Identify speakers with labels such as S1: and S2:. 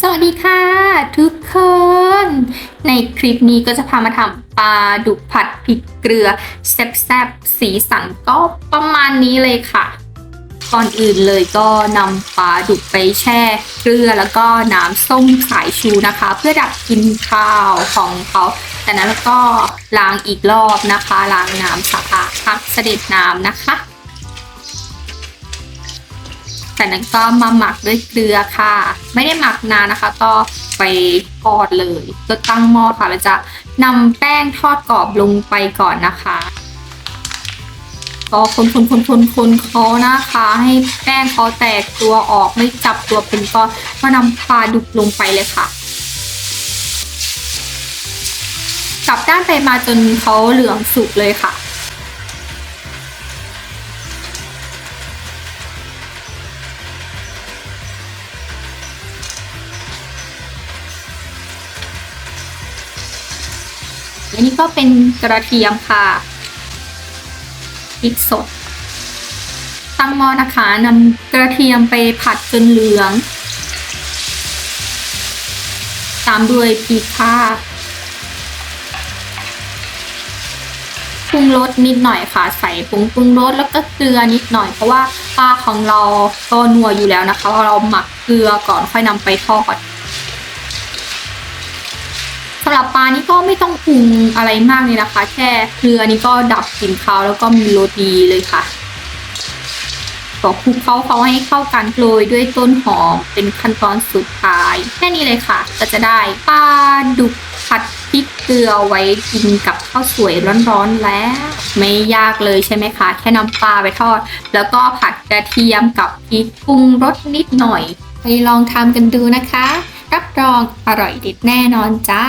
S1: สวัสดีค่ะทุกคน ในคลิปนี้ก็จะพามาทำปลาดุกผัดพริกเกลือแซ่บๆสีสันก็ประมาณนี้เลยค่ะ ก่อนอื่นเลยก็นำปลาดุกไปแช่เกลือแล้วก็น้ำส้มสายชูนะคะ เพื่อดับกลินข้าวของเขาจากนั้นแล้วก็ล้างอีกรอบนะคะ ล้างน้ำสะอาดพักเสด็จน้ำนะคะ จากนั้นก็มาหมักด้วยเกลือค่ะ ไม่ได้หมักนานนะคะ ก็ไปทอดเลยก็ตั้งหม้อค่ะแล้วจะนำแป้งทอดกรอบลงไปก่อนนะคะก็คนคนคนคนคนเขานะคะ ให้แป้งเขาแตกตัวออกไม่จับตัวเป็นก้อนก็นำปลาดุกลงไปเลยค่ะกลับด้านไปมาจนเขาเหลืองสุกเลยค่ะ และนี่ก็เป็นกระเทียมค่ะพริกสด ตั้งหม้อนะคะนำกระเทียมไปผัดจนเหลือง ตามด้วยพริกค่ะปรุงรสนิดหน่อยค่ะใส่ผงปรุงรสแล้วก็เกลือนิดหน่อยเพราะว่าปลาของเราก็นัวอยู่แล้วนะคะ เราหมักเกลือก่อนค่อยนำไปทอดำหรับปลานี่ก็ไม่ต้องปรุงอะไรมากเลยนะคะ แค่เกลือนี่ก็ดับกลิ่นคาวแล้วก็มีรสดีเลยค่ะก็คลุกเขาเขาให้เข้ากันโรยด้วยต้นหอมเป็นขั้นตอนสุดท้าย แค่นี้เลยค่ะ ก็จะได้ปลาดุกผัดพริกเกลือไว้กินกับข้าวสวยร้อนๆแล้ว ไม่ยากเลยใช่ไหมคะ แค่นำปลาไปทอด แล้วก็ผัดกระเทียมกับพริกปรุงรสนิดหน่อย ไปลองทำกันดูนะคะ รองอร่อยเด็ดแน่นอนจ้า